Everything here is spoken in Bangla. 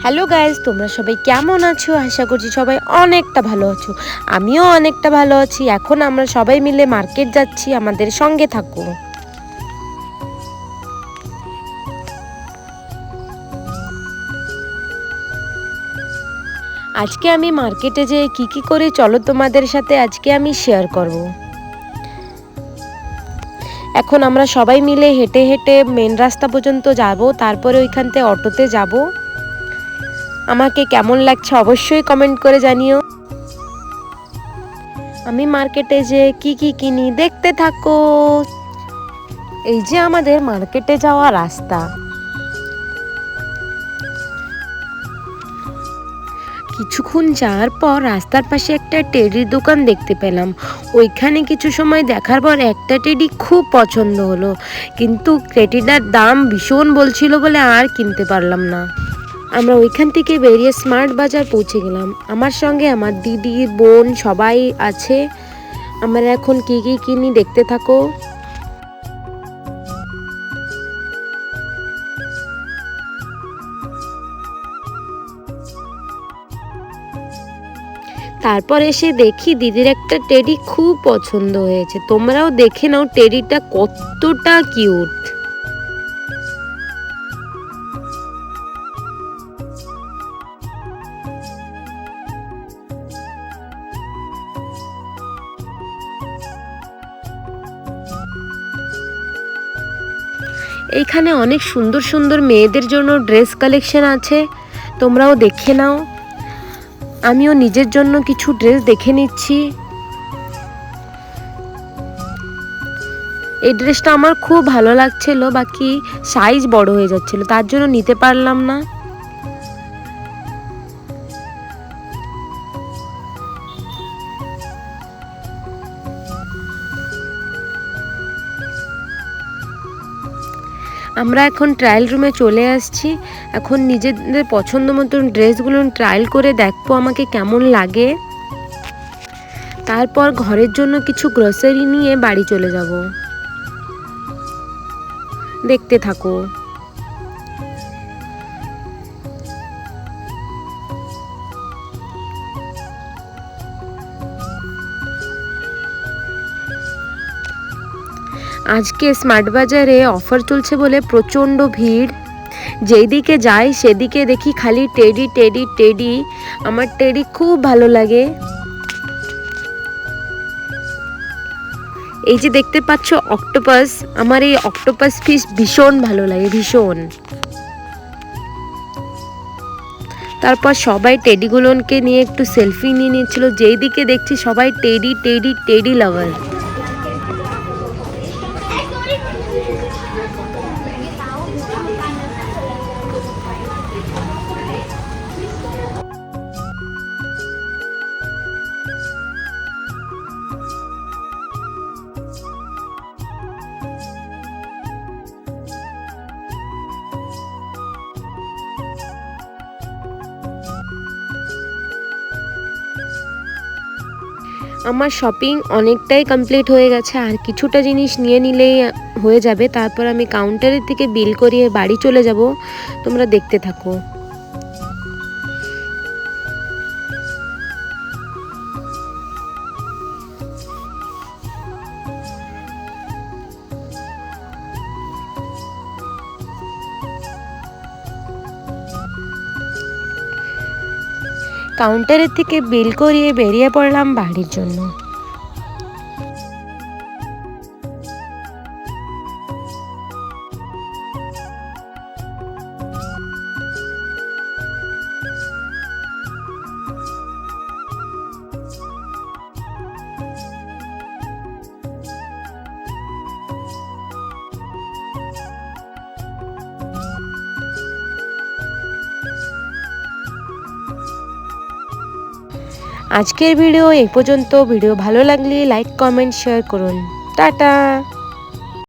হ্যালো গাইজ তোমরা সবাই কেমন আছো? আশা করছি সবাই অনেকটা ভালো আছো। আমিও অনেকটা ভালো আছি। এখন আমরা সবাই মিলে মার্কেট যাচ্ছি। আমাদের সঙ্গে থাকো। আজকে আমি মার্কেটে যেয়ে কি কি করে চলো তোমাদের সাথে আজকে আমি শেয়ার করব। এখন আমরা সবাই মিলে হেঁটে হেঁটে মেন রাস্তা পর্যন্ত যাব। তারপরে ওইখান থেকে অটোতে যাব। আমাকে কেমন লাগছে অবশ্যই কমেন্ট করে জানিও। আমি মার্কেটে যে কি কি কিনি, দেখতে থাকো। এই যে আমাদের মার্কেটে যাওয়া রাস্তা। কিছুক্ষণ যাওয়ার পর রাস্তার পাশে একটা টেডির দোকান দেখতে পেলাম। ওইখানে কিছু সময় দেখার পর একটা টেডি খুব পছন্দ হলো। কিন্তু টেডিটার দাম ভীষণ বলছিল বলে আর কিনতে পারলাম না। আমরা ওইখান থেকে বেরিয়ে স্মার্ট বাজার পৌঁছে গেলাম। আমার সঙ্গে আমার দিদি বোন সবাই আছে। আমরা এখন কি কি কিনি দেখতে থাকো। তারপর এসে দেখি দিদির একটা টেডি খুব পছন্দ হয়েছে। তোমরাও দেখে নাও টেডিটা কতটা কিউট। এইখানে অনেক সুন্দর সুন্দর মেয়েদের জন্য ড্রেস কালেকশন আছে। তোমরাও দেখে নাও। আমিও নিজের জন্য কিছু ড্রেস দেখে নিচ্ছি। এই ড্রেসটা আমার খুব ভালো লাগছিল, বাকি সাইজ বড় হয়ে যাচ্ছিল, তার জন্য নিতে পারলাম না। আমরা এখন ট্রায়াল রুমে চলে আসছি। এখন নিজেদের পছন্দ মতন ড্রেসগুলো ট্রায়াল করে দেখব আমাকে কেমন লাগে। তারপর ঘরের জন্য কিছু গ্রসারি নিয়ে বাড়ি চলে যাব। দেখতে থাকো। আজকে স্মার্ট বাজারে অফার চলছে বলে প্রচণ্ড ভিড়। যেই দিকে যাই, সেদিকে দেখি খালি টেডি টেডি টেডি। আমার টেডি খুব ভালো লাগে। এই যে দেখতে পাচ্ছ অক্টোপাস, আমার এই অক্টোপাস ফিশ ভীষণ ভালো লাগে, ভীষণ। তারপর সবাই টেডিগুলোকে নিয়ে একটু সেলফি নিয়ে নিচ্ছিল যেই দিকে দেখছি সবাই টেডি টেডি টেডি লাভার আমার শপিং অনেকটাই কমপ্লিট হয়ে গেছে, আর কিছুটা জিনিস নিয়ে নিলেই হয়ে যাবে। তারপর আমি কাউন্টারের থেকে বিল করিয়ে বাড়ি চলে যাব। তোমরা দেখতে থাকো। কাউন্টারের থেকে বিল করিয়ে বেরিয়ে পড়লাম বাড়ির জন্য। আজকের ভিডিও এই পর্যন্ত। ভিডিও ভালো লাগলে লাইক কমেন্ট শেয়ার করুন। টাটা!